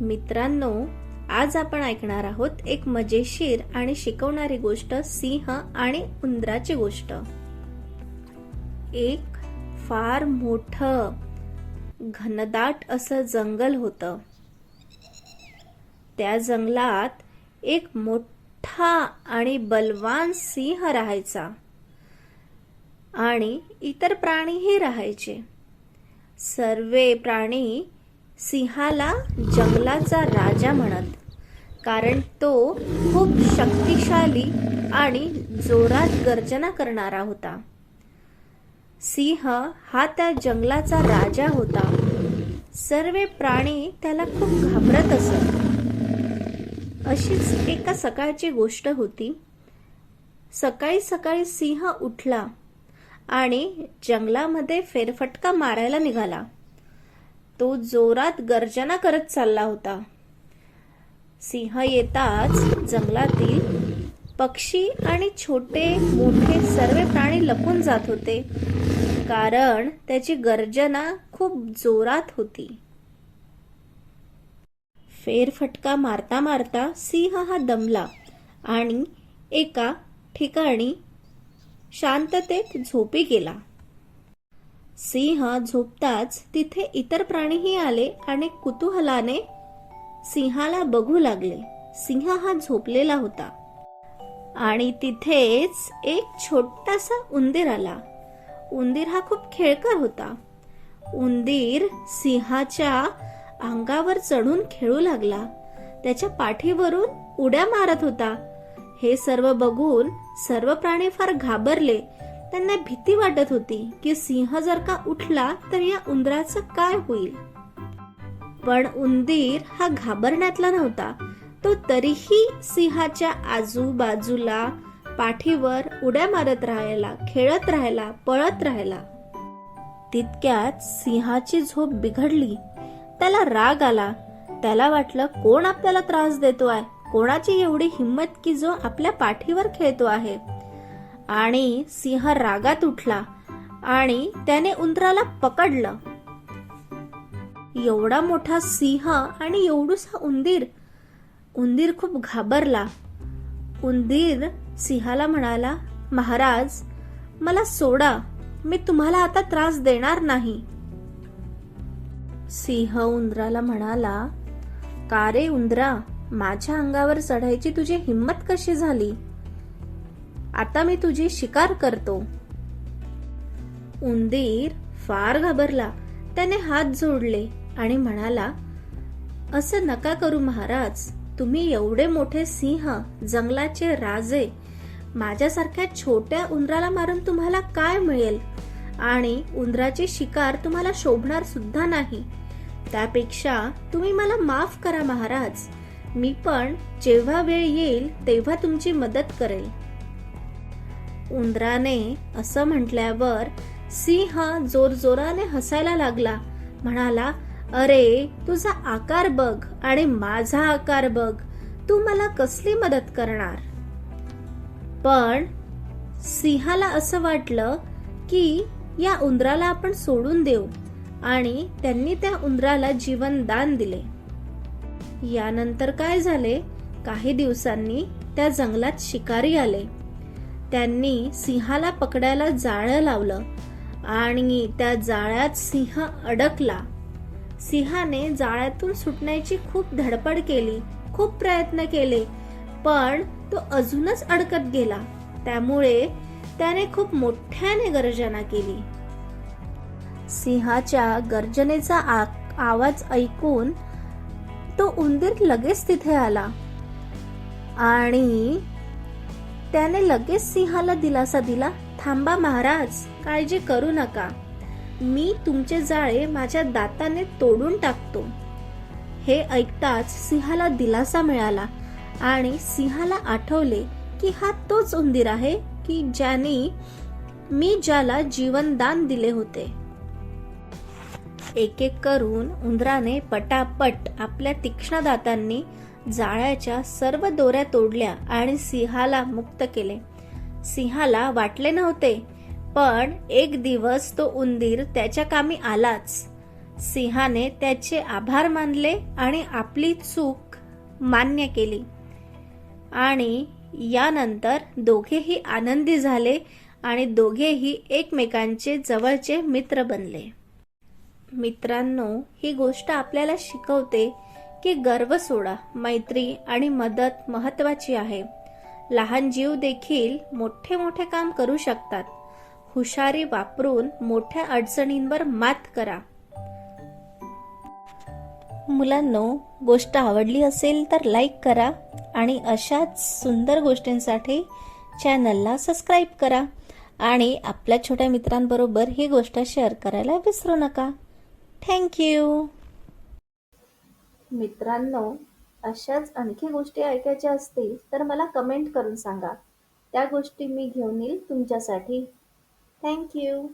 मित्रांनो आज आपण ऐकणार आहोत एक मजेशीर आणि शिकवणारी गोष्ट सिंह आणि उंदराची गोष्ट. एक फार मोठ घनदाट असं जंगल होतं. त्या जंगलात एक मोठा आणि बलवान सिंह राहायचा आणि इतर प्राणीही राहायचे. सर्वे प्राणी सिंहाला जंगलाचा राजा म्हणत कारण तो खूप शक्तिशाली आणि जोरात गर्जना करणारा होता. सिंह हा त्या जंगलाचा राजा होता. सर्व प्राणी त्याला खूप घाबरत असत. अशीच एका सकाळची गोष्ट होती. सकाळी सकाळी सिंह उठला आणि जंगलामध्ये फेरफटका मारायला निघाला. तो जोरात गर्जना करत चालला होता. सिंह येताच जंगलातील पक्षी आणि छोटे मोठे सर्व प्राणी लपून जात होते. कारण त्याची गर्जना खूप जोरात होती. फेरफटका मारता मारता सिंह हा दमला आणि एका ठिकाणी शांततेत झोपी गेला. सिंह झोपताच तिथे इतर प्राणीही आले आणि कुतूहलाने सिंहाला बघू लागले. सिंह हा झोपलेला होता. आणि तिथेच एक छोटासा उंदीर आला. उंदीर हा खूप खेळकर होता. उंदीर सिंहाच्या अंगावर चढून खेळू लागला. त्याच्या पाठीवरून उड्या मारत होता. हे सर्व बघून सर्व प्राणी फार घाबरले. त्यांना भीती वाटत होती की सिंह जर का उठला तर या उंदराचं काय होईल? पण उंदीर हा घाबरण्यातला नव्हता. तो तरीही सिंहाच्या आजूबाजूला पाठीवर उड्या मारत राहायला खेळत राहायला पळत राहायला. तितक्यात सिंहाची झोप बिघडली. त्याला राग आला. त्याला वाटलं कोण आपल्याला त्रास देतो आहे कोणाची एवढी हिंमत की जो आपल्या पाठीवर खेळतो आहे? आणि सिंह रागात उठला आणि त्याने उंदराला पकडलं. एवढा मोठा सिंह आणि एवढूसा उंदीर. उंदीर खूप घाबरला. उंदीर सिंहाला म्हणाला महाराज मला सोडा. मी तुम्हाला आता त्रास देणार नाही. सिंह उंदराला म्हणाला का रे उंदरा? माझ्या अंगावर चढायची तुझी हिंमत कशी झाली? आता मी तुझी शिकार करतो. उंदीर फार घाबरला. त्याने हात जोडले आणि म्हणाला असं नका करू महाराज. तुम्ही एवढे मोठे सिंह जंगलाचे राजे. माझ्यासारख्या छोट्या उंदराला मारून तुम्हाला काय मिळेल? आणि उंदराची शिकार तुम्हाला शोभणार सुद्धा नाही. त्यापेक्षा तुम्ही मला माफ करा महाराज. मी पण जेव्हा वेळ येईल तेव्हा तुमची मदत करेल. उंदराने असं म्हटल्यावर सिंह जोरजोराने हसायला लागला. म्हणाला अरे तुझा आकार बघ आणि माझा आकार बघ. तू मला कसली मदत करणार? पण सिंहाला असं वाटलं की या उंदराला आपण सोडून देऊ आणि त्यांनी त्या उंदराला जीवन दान दिले. यानंतर काय झाले? काही दिवसांनी त्या जंगलात शिकारी आले. त्यांनी सिंहाला पकडायला जाळं लावलं आणि त्या जाळ्यात सिंह अडकला. सिंहाने जाळ्यातून सुटण्याची खूप धडपड केली खूप प्रयत्न केले पण तो अजूनच अडकत गेला. त्यामुळे त्याने खूप मोठ्याने गर्जना केली. सिंहाच्या गर्जनेचा आवाज ऐकून तो उंदीर लगेच तिथे आला आणि त्याने लगेच सिंहाला दिलासा दिला थांबा महाराज काळजी करू नका. मी तुमचे जाळे माझ्या दाताने तोडून टाकतो. हे ऐकताच सिंहाला दिलासा मिळाला आणि सिंहाला आठवले की हा तोच उंदीर आहे की ज्याने मी ज्याला जीवनदान दिले होते. एक एक करून उंदराने पटापट आपल्या तीक्ष्ण दातांनी जाळ्याच्या सर्व दोऱ्या तोडल्या आणि सिंहाला मुक्त केले. सिंहाला वाटले नव्हते पण एक दिवस तो उंदीर त्याच्या कामी आलाच. सिंहाने त्याचे आभार मानले आणि आपली चूक मान्य केली. आणि यानंतर दोघेही आनंदी झाले आणि दोघेही एकमेकांचे जवळचे मित्र बनले. मित्रांनो ही गोष्ट आपल्याला शिकवते की गर्व सोडा मैत्री आणि मदत महत्वाची आहे. लहान जीव देखील मोठे मोठे काम करू शकतात. हुशारी वापरून मोठ्या अडचणींवर मात करा. मुलांनो गोष्ट आवडली असेल तर लाईक करा आणि अशाच सुंदर गोष्टींसाठी चॅनलला सबस्क्राईब करा आणि आपल्या छोट्या मित्रांबरोबर ही गोष्ट शेअर करायला विसरू नका. थँक्यू मित्रांनो अशाच आणखी गोष्टी ऐकायच्या असतील तर मला कमेंट करून सांगा. त्या गोष्टी मी घेऊन येईल तुमच्यासाठी. थँक्यू